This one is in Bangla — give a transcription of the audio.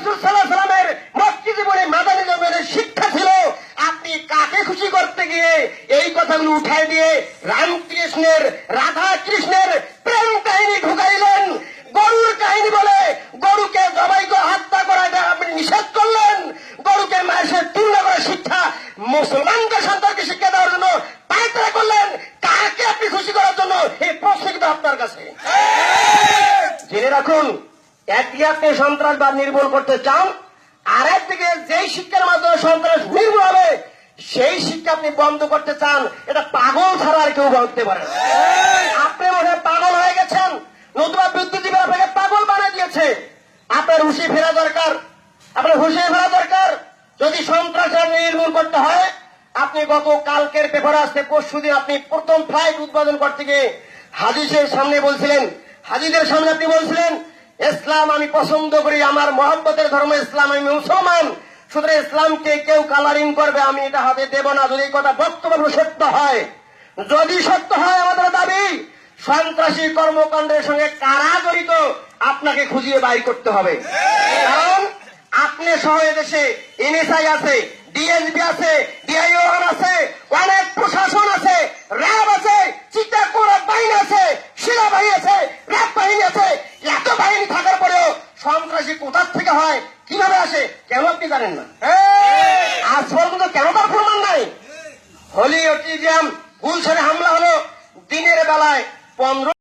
রসুল সাল্লাহ সাল্লামের জীবনে মাদানী জন্মের শিক্ষা ছিল আপনি কাকে খুশি করতে গিয়ে এই কথাগুলো উঠাই দিয়ে রামকৃষ্ণের রাধা কৃষ্ণের প্রেম কাহিনী ঢুকাইলেন। গরুর কাহিনী বলে গরুকে জবাই হত্যা করা আপনি নিষেধ করলেন। গরুকে মাসের তুলনা করার শিক্ষা মুসলমানদের সন্তানকে শিক্ষা দেওয়ার জন্য পায়তারা করলেন। কাকে আপনি খুশি করার জন্য এই প্রশ্ন কিন্তু আপনার কাছে। জেনে রাখুন একদিকে আপনি সন্ত্রাসবাদ নির্মূল করতে চান আর একদিকে যেই শিক্ষার মাধ্যমে সন্ত্রাস নির্মূল হবে, সেই শিক্ষা আপনি বন্ধ করতে চান, এটা পাগল ছাড়া আর কেউ বলতে পারে। আপনি মনে পাগল হয়ে গেছেন, নতুবা বুদ্ধিজীবী আপনাকে পাগল বানিয়ে দিয়েছে আপনার হুশি ফেরা দরকার, আপনার হুশি ফেরা দরকার যদি সন্ত্রাস নির্মূল করতে হয়, আপনি গত কালকের পেপার আসতে পরশু দিন আপনি প্রথম ফ্লাইট উৎপাদন করতে গিয়ে হাদিসের সামনে বলছিলেন হাজিদের সামনে আপনি বলছিলেন ইসলাম আমি পছন্দ করি, আমার মহব্বতের ধর্ম ইসলাম, আমি মুসলমান। সুতরাং ইসলামকে কেউ কালারিং করবে, আমি এটা হাতে দেব না, যদি কথা বক্তব্য সত্য হয়। যদি সত্য হয় আমাদের দাবি, সন্ত্রাসী কর্মকাণ্ডের সঙ্গে কারা জড়িত, আপনাকে খুঁজিয়ে বাইর করতে হবে। কারণ আপনি সহ দেশে এনএসআই আছে ডিএসবি আছে ডিআইও আছে, অনেক প্রশাসন সন্ত্রাসী কোথার থেকে হয়? কীভাবে আসে? কেন আপনি জানেন না। আজ পর্যন্ত কেন তার প্রমাণ নাই? হোলি অটিজিয়াম গুলশানে হামলা হলো দিনের বেলায় পনেরো